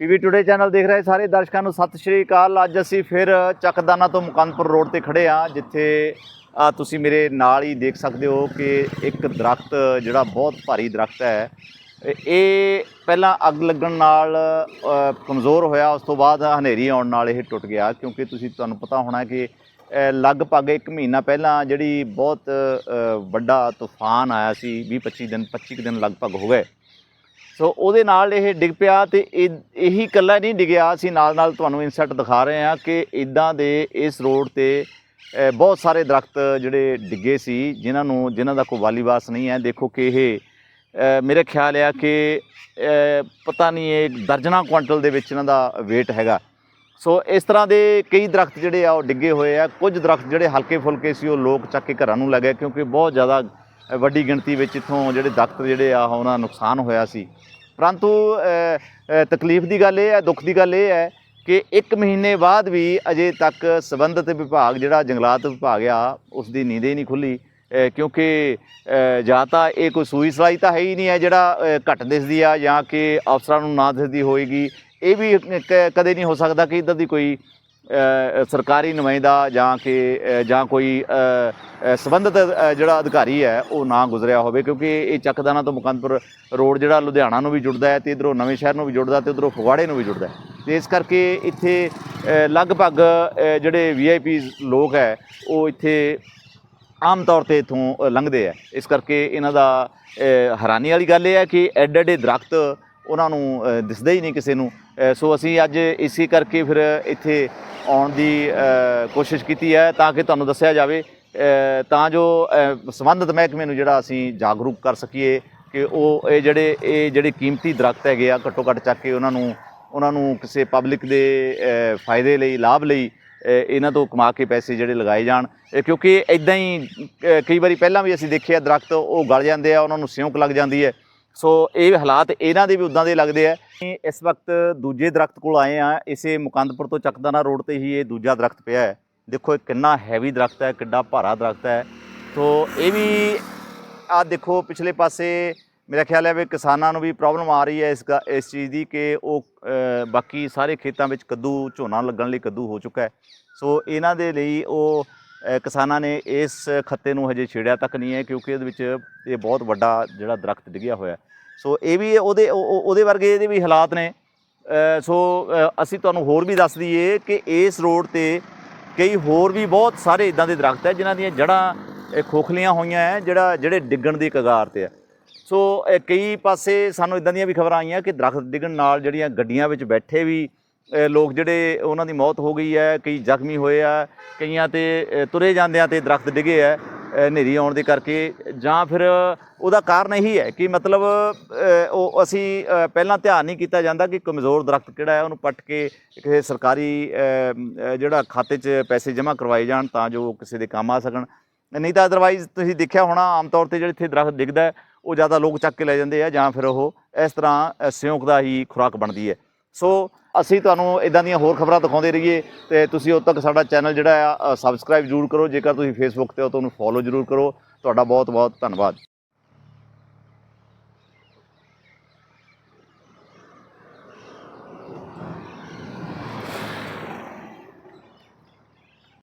PV today channel ਦੇਖ ਰਹੇ ਸਾਰੇ ਦਰਸ਼ਕਾਂ ਨੂੰ ਸਤਿ ਸ਼੍ਰੀ ਅਕਾਲ। ਅੱਜ ਅਸੀਂ ਫਿਰ ਚੱਕਦਾਨਾ ਤੋਂ ਮੁਕੰਦਪੁਰ ਰੋਡ ਤੇ ਖੜੇ ਆ ਜਿੱਥੇ ਆ ਤੁਸੀਂ ਮੇਰੇ ਨਾਲ ਹੀ ਦੇਖ ਸਕਦੇ ਹੋ ਕਿ ਇੱਕ ਦਰਖਤ ਜਿਹੜਾ ਬਹੁਤ ਭਾਰੀ ਦਰਖਤ ਹੈ, ਇਹ- ਪਹਿਲਾਂ ਅੱਗ ਲੱਗਣ ਨਾਲ ਕਮਜ਼ੋਰ ਹੋਇਆ, ਉਸ ਤੋਂ ਬਾਅਦ ਹਨੇਰੀ ਆਉਣ ਨਾਲ ਇਹ ਟੁੱਟ ਗਿਆ, ਕਿਉਂਕਿ ਤੁਸੀਂ, ਤੁਹਾਨੂੰ ਪਤਾ ਹੋਣਾ ਕਿ ਲਗਭਗ 1 ਮਹੀਨਾ ਪਹਿਲਾਂ ਜਿਹੜੀ ਬਹੁਤ ਵੱਡਾ ਤੂਫਾਨ ਆਇਆ ਸੀ 20 25 ਦਿਨ 25 ਕੁ ਦਿਨ ਲਗਭਗ ਹੋ ਗਏ। ਸੋ ਉਹਦੇ ਨਾਲ ਇਹ ਡਿੱਗ ਪਿਆ ਤੇ ਇਹ ਇਹੀ ਇਕੱਲਾ ਨਹੀਂ ਡਿੱਗਿਆ। ਅਸੀਂ ਨਾਲ ਨਾਲ ਤੁਹਾਨੂੰ ਇਨਸੈਟ ਦਿਖਾ ਰਹੇ ਹਾਂ ਕਿ ਇਦਾਂ ਦੇ ਇਸ ਰੋਡ ਤੇ ਬਹੁਤ ਸਾਰੇ ਦਰਖਤ ਜਿਹੜੇ ਡਿੱਗੇ ਸੀ ਜਿਨ੍ਹਾਂ ਨੂੰ ਜਿਨ੍ਹਾਂ ਦਾ ਕੋਈ ਵਾਲੀਵਾਸ ਨਹੀਂ ਹੈ। ਦੇਖੋ ਕਿ ਇਹ ਅ, ਮੇਰੇ ਖਿਆਲ ਆ ਕਿ ਪਤਾ ਨਹੀਂ ਇਹ ਦਰਜਨਾ ਕੁਆਂਟਲ ਦੇ ਵਿੱਚ ਇਹਨਾਂ ਦਾ weight ਹੈਗਾ। ਸੋ ਇਸ ਤਰ੍ਹਾਂ ਦੇ ਕਈ ਦਰਖਤ ਜਿਹੜੇ ਆ ਉਹ ਡਿੱਗੇ ਹੋਏ ਆ। ਕੁਝ ਦਰਖਤ ਜਿਹੜੇ ਹਲਕੇ ਫੁਲਕੇ ਸੀ ਉਹ ਲੋਕ ਚੱਕ ਕੇ ਘਰਾਂ ਨੂੰ ਲੈ ਗਏ ਕਿਉਂਕਿ ਬਹੁਤ ਜ਼ਿਆਦਾ ਵੱਡੀ ਗਿਣਤੀ ਵਿੱਚ ਇਥੋਂ ਜਿਹੜੇ ਦਰਖਤ ਜਿਹੜੇ ਆ ਉਹਨਾਂ ਦਾ ਨੁਕਸਾਨ ਹੋਇਆ ਸੀ। ਪਰੰਤੂ ਤਕਲੀਫ ਦੀ ਗੱਲ ਇਹ ਹੈ ਦੁੱਖ ਦੀ ਗੱਲ ਇਹ ਹੈ ਕਿ 1 ਮਹੀਨੇ ਬਾਅਦ ਵੀ ਅਜੇ ਤੱਕ ਸੰਬੰਧਿਤ ਵਿਭਾਗ ਜਿਹੜਾ ਜੰਗਲਾਤ ਵਿਭਾਗ ਆ ਉਸ ਦੀ ਨੀਂਦ ਹੀ ਨਹੀਂ ਖੁੱਲੀ। ਕਿਉਂਕਿ ਅ, ਜਾਂ ਤਾਂ ਇਹ ਕੋਈ ਸੂਈ ਸਲਾਈ ਤਾਂ ਹੈ ਹੀ ਨਹੀਂ ਹੈ ਜਿਹੜਾ ਅ, ਘੱਟ ਦਿਸਦੀ ਆ ਜਾਂ ਕਿ ਅਫਸਰਾਂ ਨੂੰ ਨਾ ਦਿਸਦੀ ਹੋਏਗੀ। ਇਹ ਵੀ ਕ- ਕਦੇ ਨਹੀਂ ਹੋ ਸਕਦਾ ਕਿ ਇਦਾਂ ਦੀ ਕੋਈ ਸਰਕਾਰੀ ਨੁਮਾਇੰਦਾ ਜਾਂ ਕਿ ਜਾਂ ਕੋਈ ਅ, ਸੰਬੰਧਿਤ ਜਿਹੜਾ ਅਧਿਕਾਰੀ ਹੈ ਉਹ ਨਾ ਗੁਜ਼ਰਿਆ ਹੋਵੇ ਕਿਉਂਕਿ ਇਹ ਚੱਕਦਾਨਾ ਤੋਂ ਮੁਕੰਦਪੁਰ ਰੋਡ ਜਿਹੜਾ ਲੁਧਿਆਣਾ ਨੂੰ ਵੀ ਜੁੜਦਾ ਹੈ ਤੇ ਇਧਰੋਂ ਨਵੇਂ ਸ਼ਹਿਰ ਨੂੰ ਵੀ ਜੁੜਦਾ ਤੇ ਉਧਰੋਂ ਫਗਵਾੜੇ ਨੂੰ ਵੀ ਜੁੜਦਾ ਹੈ। ਤੇ ਇਸ ਕਰਕੇ ਇੱਥੇ ਅ, ਲਗਭਗ ਅ, ਜਿਹੜੇ ਵੀਆਈਪੀ ਲੋਕ ਹੈ ਉਹ ਇੱਥੇ ਆਮ ਤੌਰ ਤੇ ਇਥੋਂ ਲੰਘਦੇ ਆ ਇਸ ਕਰਕੇ ਇਹਨਾਂ ਦਾ ਹੈਰਾਨੀ ਵਾਲੀ ਗੱਲ ਇਹ ਹੈ ਕਿ ਐਡੇ ਐਡੇ ਦਰਖਤ ਉਹਨਾਂ ਨੂੰ ਦਿਸਦੇ ਹੀ ਨਹੀਂ ਕਿਸੇ ਨੂੰ। ਸੋ ਅਸੀਂ ਅੱਜ ਇਸੇ ਕਰਕੇ ਫਿਰ ਇੱਥੇ ਆਉਣ ਦੀ ਕੋਸ਼ਿਸ਼ ਕੀਤੀ ਹੈ ਤਾਂ ਕਿ ਤੁਹਾਨੂੰ ਦੱਸਿਆ ਜਾਵੇ। ਤਾਂ ਜੋ ਸੰਬੰਧਿਤ ਮਹਿਕਮੇ ਨੂੰ ਜਿਹੜਾ ਅਸੀਂ ਜਾਗਰੂਕ ਕਰ ਸਕੀਏ ਕਿ ਉਹ ਇਹ ਜਿਹੜੇ ਇਹ ਜਿਹੜੇ ਕੀਮਤੀ ਦਰਖਤ ਹੈਗੇ ਆ, ਘੱਟੋ ਘੱਟ ਚੱਕ ਕੇ ਉਹਨਾਂ ਨੂੰ ਉਹਨਾਂ ਨੂੰ ਕਿਸੇ ਪਬਲਿਕ ਦੇ ਫਾਇਦੇ ਲਈ, ਲਾਭ ਲਈ ਇਹਨਾਂ ਤੋਂ ਕਮਾ ਕੇ ਪੈਸੇ ਜਿਹੜੇ ਲਗਾਏ ਜਾਣ। ਕਿਉਂਕਿ ਇਦਾਂ ਹੀ ਕਈ ਵਾਰੀ ਪਹਿਲਾਂ ਵੀ ਅਸੀਂ ਦੇਖਿਆ ਦਰਖਤ ਉਹ ਗਲ ਜਾਂਦੇ ਆ, ਉਹਨਾਂ ਨੂੰ ਸਿਉਂਕ ਲੱਗ ਜਾਂਦੀ ਹੈ। ਸੋ ਇਹ ਹਾਲਾਤ ਇਹਨਾਂ ਦੇ ਵੀ ਉਦਾਂ ਦੇ ਲੱਗਦੇ ਆ। ਅਸੀਂ ਇਸ ਵਕਤ ਦੂਜੇ ਦਰਖਤ ਕੋਲ ਆਏ ਆ ਇਸੇ ਮੁਕੰਦਪੁਰ ਤੋਂ ਚੱਕਦਾਨਾ ਰੋਡ ਤੇ ਹੀ ਇਹ ਦੂਜਾ ਦਰਖਤ ਪਿਆ ਹੈ। ਦੇਖੋ ਇਹ ਕਿੰਨਾ ਹੈਵੀ ਦਰਖਤ ਹੈ, ਕਿੱਡਾ ਭਾਰਾ ਦਰਖਤ ਹੈ। ਸੋ ਇਹ ਵੀ ਆ ਦੇਖੋ ਪਿਛਲੇ ਪਾਸੇ ਮੇਰਾ ਖਿਆਲ ਹੈ ਵੀ ਕਿਸਾਨਾਂ ਨੂੰ ਵੀ ਪ੍ਰੋਬਲਮ ਆ ਰਹੀ ਹੈ ਇਸ ਗਾ- ਇਸ ਚੀਜ਼ ਦੀ ਕਿ ਉਹ ਬਾਕੀ ਸਾਰੇ ਖੇਤਾਂ ਵਿੱਚ ਕੱਦੂ, ਝੋਨਾ ਲੱਗਣ ਲਈ ਕੱਦੂ ਹੋ ਚੁੱਕਾ ਹੈ। ਸੋ ਇਹਨਾਂ ਦੇ ਲਈ ਉਹ ਕਿਸਾਨਾਂ ਨੇ ਇਸ ਖੱਤੇ ਨੂੰ ਹਜੇ ਛੇੜਿਆ ਤੱਕ ਨਹੀਂ ਹੈ, ਕਿਉਂਕਿ ਇਹਦੇ ਵਿੱਚ ਇਹ ਬਹੁਤ ਵੱਡਾ ਜਿਹੜਾ ਦਰਖਤ ਡਿੱਗਿਆ ਹੋਇਆ ਸੋ ਇਹ ਵੀ ਉਹਦੇ ਉਹ- ਉਹਦੇ ਵਰਗੇ ਇਹਦੇ ਵੀ ਹਾਲਾਤ ਨੇ। ਸੋ ਅਸੀਂ ਤੁਹਾਨੂੰ ਹੋਰ ਵੀ ਦੱਸ ਦਈਏ ਕਿ ਇਸ ਰੋਡ ਤੇ ਕਈ ਹੋਰ ਵੀ ਬਹੁਤ ਸਾਰੇ ਇਦਾਂ ਦੇ ਦਰਖਤ ਹੈ, ਜਿਨ੍ਹਾਂ ਦੀਆਂ ਜੜ੍ਹਾਂ ਖੋਖਲੀਆਂ ਹੋਈਆਂ ਹੈ, ਜਿਹੜਾ, ਜਿਹੜੇ ਡਿੱਗਣ ਦੀ ਕਗਾਰ ਤੇ ਹੈ। ਸੋ ਕਈ ਪਾਸੇ ਸਾਨੂੰ ਇਦਾਂ ਦੀਆਂ ਵੀ ਖਬਰਾਂ ਆਈਆਂ ਕਿ ਦਰਖਤ ਡਿੱਗਣ ਨਾਲ ਜਿਹੜੀਆਂ ਗੱਡੀਆਂ ਵਿੱਚ ਬੈਠੇ ਵੀ ਲੋਕ ਜਿਹੜੇ ਉਹਨਾਂ ਦੀ ਮੌਤ ਹੋ ਗਈ ਹੈ, ਕਈ ਜ਼ਖਮੀ ਹੋਏ ਆ, ਕਈਆਂ ਤੇ ਤੁਰੇ ਜਾਂਦਿਆਂ ਤੇ ਦਰਖਤ ਡਿੱਗੇ ਆ ਹਨੇਰੀ ਆਉਣ ਦੇ ਕਰਕੇ ਜਾਂ ਫਿਰ ਉਹਦਾ ਕਾਰਨ ਇਹੀ ਹੈ ਕਿ ਮਤਲਬ ਉਹ ਅਸੀਂ ਪਹਿਲਾਂ ਧਿਆਨ ਨਹੀਂ ਕੀਤਾ ਜਾਂਦਾ ਕਿ ਕਮਜ਼ੋਰ ਦਰਖਤ ਕਿਹੜਾ ਹੈ, ਉਹਨੂੰ ਪੱਟ ਕੇ ਕਿਸੇ ਸਰਕਾਰੀ ਜਿਹੜਾ ਖਾਤੇ 'ਚ ਪੈਸੇ ਜਮ੍ਹਾਂ ਕਰਵਾਏ ਜਾਣ ਤਾਂ ਜੋ ਕਿਸੇ ਦੇ ਕੰਮ ਆ ਸਕਣ। ਨਹੀਂ ਤਾਂ ਅਦਰਵਾਈਜ਼ ਤੁਸੀਂ ਦੇਖਿਆ ਹੋਣਾ ਆਮ ਤੌਰ ਤੇ ਜਿਹੜੇ ਇੱਥੇ ਦਰਖਤ ਡਿੱਗਦਾ ਉਹ ਜ਼ਿਆਦਾ ਲੋਕ ਚੱਕ ਕੇ ਲੈ ਜਾਂਦੇ ਆ ਜਾਂ ਫਿਰ ਉਹ ਇਸ ਤਰ੍ਹਾਂ ਸਿਉਂਕ ਦਾ ਹੀ ਖੁਰਾਕ ਬਣਦੀ ਹੈ। ਸੋ ਅਸੀਂ ਤੁਹਾਨੂੰ ਇਦਾਂ ਦੀਆਂ ਹੋਰ ਖਬਰਾਂ ਦਿਖਾਉਂਦੇ ਰਹੀਏ ਤੇ ਤੁਸੀਂ ਉਦੋਂ ਤੱਕ ਸਾਡਾ ਚੈਨਲ ਜਿਹੜਾ ਆ ਸਬਸਕ੍ਰਾਈਬ ਜ਼ਰੂਰ ਕਰੋ। ਜੇਕਰ ਤੁਸੀਂ ਫੇਸਬੁੱਕ ਤੇ ਹੋ ਤਾਂ ਉਹਨੂੰ ਫੋਲੋ ਜ਼ਰੂਰ ਕਰੋ। ਤੁਹਾਡਾ ਬਹੁਤ ਬਹੁਤ ਧੰਨਵਾਦ।